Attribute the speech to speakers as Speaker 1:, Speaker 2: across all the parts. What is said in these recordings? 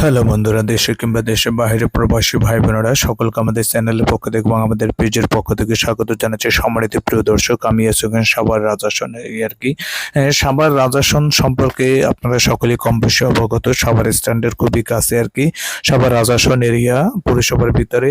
Speaker 1: Hello বন্ধুরা, দেশে কিংবা দেশের বাইরে প্রবাসী ভাই বোনেরা সকলকে আমাদের চ্যানেলের পক্ষ থেকে এবং আমাদের পেজের পক্ষ থেকে স্বাগত জানাচ্ছি সম্মানিত প্রিয় দর্শক। আমি আসুকেন সাবার রাজাসন এই আর কি। সাবার রাজাসন সম্পর্কে আপনারা সকলেই কম বেশি অবগত। সাবার স্ট্যান্ডের খুবই কাছে আর কি। সাবার রাজাসন এরিয়া পৌরসভার ভিতরে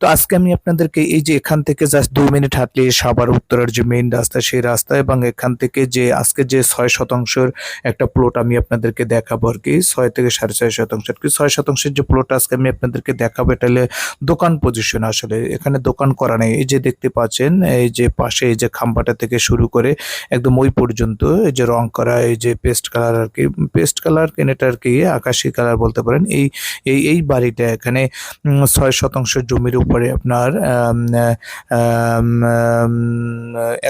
Speaker 1: তো আজকে আমি আপনাদেরকে এই যে এখান থেকে জাস্ট দু মিনিট হাঁটলে সাবার উত্তরের যে মেইন রাস্তা, সেই রাস্তা এবং এখান থেকে যে আজকে যে ছয় শতাংশের একটা প্লট আমি আপনাদেরকে দেখাবো আর কি, ছয় থেকে সাড়ে ছয় শতাংশ আর কি। ছয় শতাংশের যে প্লট আজকে আমি আপনাদেরকে দেখাবো, এটা দোকান পজিশন আসলে। এখানে দোকান করা নেই, এই যে দেখতে পাচ্ছেন, এই যে পাশে এই যে খাম্বাটা থেকে শুরু করে একদম ওই পর্যন্ত, এই যে রং করা, এই যে পেস্ট কালার আর কি পেস্ট কালার কেনেটা আর কি, আকাশি কালার বলতে পারেন, এই এই এই বাড়িটা এখানে ছয় শতাংশ জমির উপরে আপনার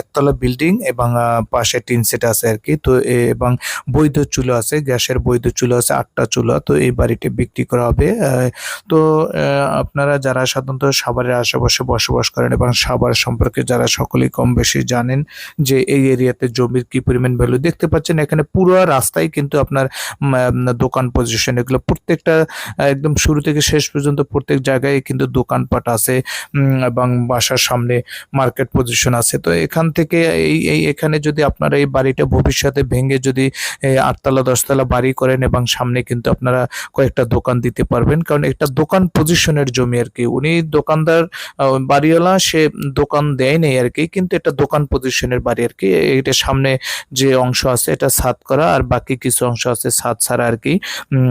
Speaker 1: একতলা বিল্ডিং এবং পাশে টিন সেট আছে আর কি। তো এবং বৈধ চুলো আছে, গ্যাসের বৈধ চুলো আছে, আটটা চুলো। তো এই বাড়িটি বিক্রি করা হবে। তো আপনারা যারা সাধারণত সাভারের আশেপাশে বসবাস করেন এবং সাভার সম্পর্কে যারা সকলেই কম বেশি জানেন যে এই এরিয়াতে জমির কি পরিমাণ ভ্যালু দেখতে পাচ্ছেন এখানে পুরো রাস্তায় কিন্তু আপনার দোকান পজিশন এগুলো প্রত্যেকটা একদম শুরু থেকে শেষ পর্যন্ত প্রত্যেক জায়গায় কিন্তু দোকানপাট আছে এবং বাসার সামনে মার্কেট পজিশন আছে। তো এখান থেকে এই এখানে যদি আপনারা এই বাড়িটা ভবিষ্যতে ভেঙে যদি আটতলা, দশতলা বাড়ি করেন এবং সামনে কিন্তু আপনারা কয়েকটা দোকান দিতে পারবেন। কারণ একটা দোকান পজিশনের জমি আর কি। উনি দোকানদার বাড়িওয়ালা, সে দোকান দেয় নেই আর কি, কিন্তু এটা দোকান পজিশনের বাড়ি আর কি। এটা সামনে যে অংশ আছে, এটা ছাদ করা, আর বাকি কিছু অংশ আছে ছাদ ছাড়া আর কি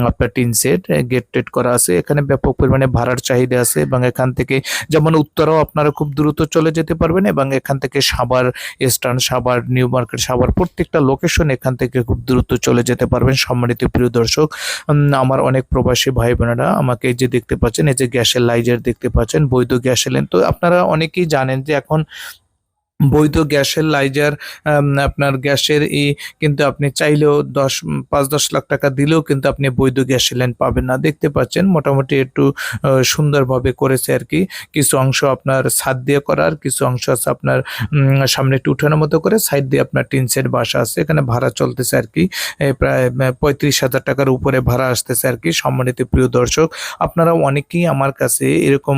Speaker 1: আপনার টিন সেট গেট টেট করা আছে। এখানে ব্যাপক পরিমাণে ভাড়ার চাহিদা আছে এবং এখান থেকে যেমন উত্তরাও আপনারা খুব দ্রুত চলে যেতে পারবেন এবং এখান থেকে Savar, eastern Savar, new market Savar প্রত্যেকটা লোকেশন এখান থেকে খুব দ্রুত চলে যেতে পারবেন। সম্মানিত প্রিয় দর্শক আমার অনেক প্রবাসী ভাই বোনেরা আমাকে যে দেখতে পাচ্ছেন, এই যে গ্যাসের লাইজার দেখতে পাচ্ছেন, বৈধ গ্যাস এলেন তো আপনারা অনেকেই জানেন যে এখন বৈধ গ্যাসের লাইজার আপনার গ্যাসের ই কিন্তু আপনি চাইলেও দশ, পাঁচ, দশ লাখ টাকা দিলেও কিন্তু আপনি বৈধ গ্যাস লাইন পাবেন না। দেখতে পাচ্ছেন মোটামুটি একটু সুন্দরভাবে করেছে আর কি। কিছু অংশ আপনার ছাদ দিয়ে করার, কিছু অংশ আছে আপনার সামনে একটু উঠানোর মতো করে, সাইড দিয়ে আপনার টিন সেট বাসা আছে, এখানে ভাড়া চলতেছে আর কি। প্রায় পঁয়ত্রিশ হাজার টাকার উপরে ভাড়া আসতেছে আর কি সম্মানিত প্রিয় দর্শক। আপনারা অনেকেই আমার কাছে এরকম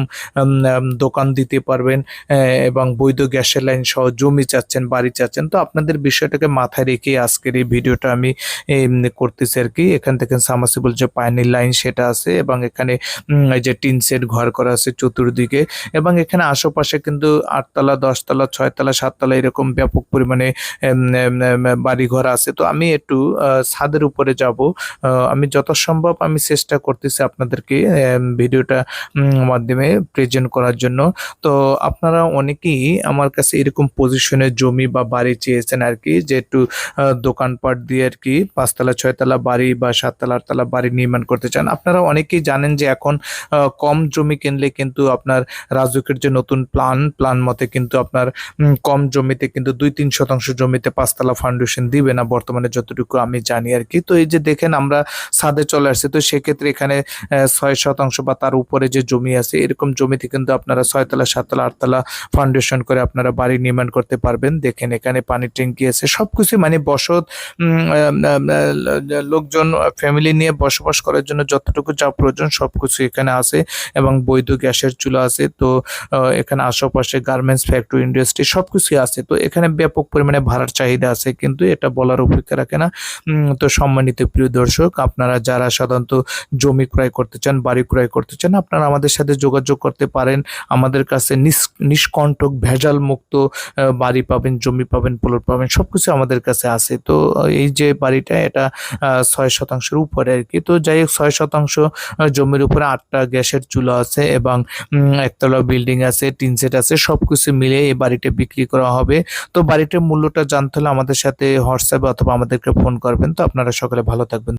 Speaker 1: দোকান দিতে পারবেন এবং বৈধ গ্যাসের লাইন সহ জমি চাচ্ছেন, বাড়ি চাচ্ছেন, তো আপনাদের বিষয়টাকে মাথায় রেখে আজকের এই ভিডিওটা আমি করতেছি আর কি। এখান থেকে সামাসিবল যে পানির লাইন সেটা আছে এবং এখানে যে টিন সেট ঘর করা আছে চতুর্দিকে এবং এখানে আশেপাশে কিন্তু আটতলা, দশতলা, ছয়তলা, সাততলা এরকম ব্যাপক পরিমাণে বাড়িঘর আছে। তো আমি একটু ছাদের উপরে যাব। আমি যত সম্ভব আমি চেষ্টা করতেছি আপনাদেরকে ভিডিওটা মাধ্যমে প্রেজেন্ট করার জন্য। তো আপনারা অনেকেই আমার কাছে এরকম পজিশনে জমি বা বাড়ি চেয়েছেন আর কি, যে একটু দোকানপাট দিয়ে আর কি পাঁচতলা, ছয়তলা বাড়ি বা সাততলা, আটতলা বাড়ি নির্মাণ করতে চান। আপনারা অনেকেই জানেন যে এখন কম জমি কিনলে কিন্তু আপনার রাজুকের যে নতুন প্ল্যান প্ল্যান মতে কিন্তু আপনার কম জমিতে কিন্তু দুই তিন শতাংশ জমিতে পাঁচতলা ফাউন্ডেশন দিবে না বর্তমানে যতটুকু আমি জানি আর কি। তো এই যে দেখেন আমরা ছাদে চলে আসছি, তো সেক্ষেত্রে এখানে ছয় শতাংশ বা তার উপরে যে জমি আছে, এরকম জমিতে কিন্তু আপনারা ছয়তলা, সাততলা, আটতলা ফাউন্ডেশন করে আপনারা বাড়ি নির্মাণ করতে পারবেন। দেখেন এখানে পানির ট্যাঙ্কি আছে সবকিছু মানে বসত লোকজন ফ্যামিলি নিয়ে বসবাস করার জন্য যতটুকু যা প্রয়োজন সবকিছু এখানে আছে এবং বৈধ গ্যাসের চুলা আছে। তো এখানে আশেপাশে গার্মেন্টস ফ্যাক্টরি ইন্ডাস্ট্রি সবকিছুই আছে। তো, এখানে ব্যাপক পরিমাণে ভাড়ার চাহিদা আছে কিন্তু এটা বলার অপেক্ষা রাখে না। তো, সম্মানিত প্রিয় দর্শক, আপনারা যারা সাধারণত জমি ক্রয় করতে চান, বাড়ি ক্রয় করতে চান, আপনারা আমাদের সাথে যোগাযোগ করতে পারেন। আমাদের কাছে নিষ্কণ্টক ভেজাল মুক্ত বাড়ি পাবেন, জমি পাবেন, প্লট পাবেন, সবকিছু আমাদের কাছে আছে। তো এই যে বাড়িটা, এটা ছয় শতাংশের উপরে আর কি। তো যাই হোক, ছয় শতাংশ জমির উপরে আটটা গ্যাসের চুলা আছে এবং একতলা বিল্ডিং আছে, টিন সেট আছে, সবকিছু মিলে এই বাড়িটা বিক্রি করা হবে। তো বাড়িটার মূল্যটা জানতে হলে আমাদের সাথে হোয়াটসঅ্যাপে অথবা আমাদেরকে ফোন করবেন। তো আপনারা সকলে ভালো থাকবেন।